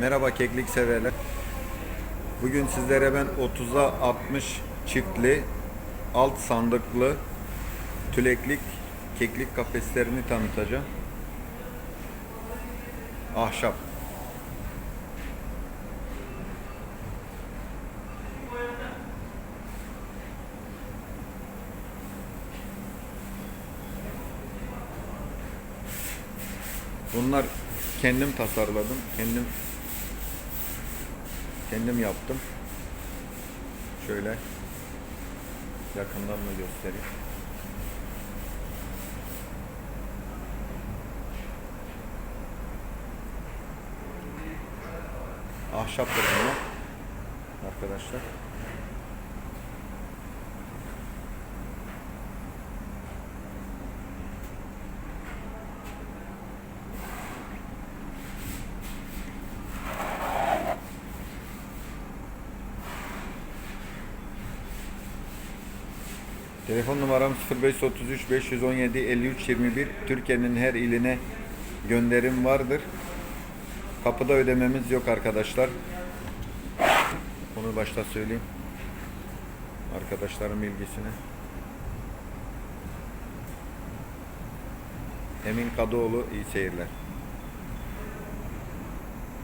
Merhaba keklik severler. Bugün sizlere ben 30'a 60 çiftli alt sandıklı tüleklik keklik kafeslerini tanıtacağım. Ahşap. Bunlar kendim tasarladım. Kendim kendim yaptım. Şöyle yakından da göstereyim. Ahşaptır bunlar. Arkadaşlar. Telefon numaram 0533 517 53 21. Türkiye'nin her iline gönderim vardır. Kapıda ödememiz yok arkadaşlar. Onu başta söyleyeyim. Arkadaşların bilgisine. Emin Kadıoğlu iyi seyirler.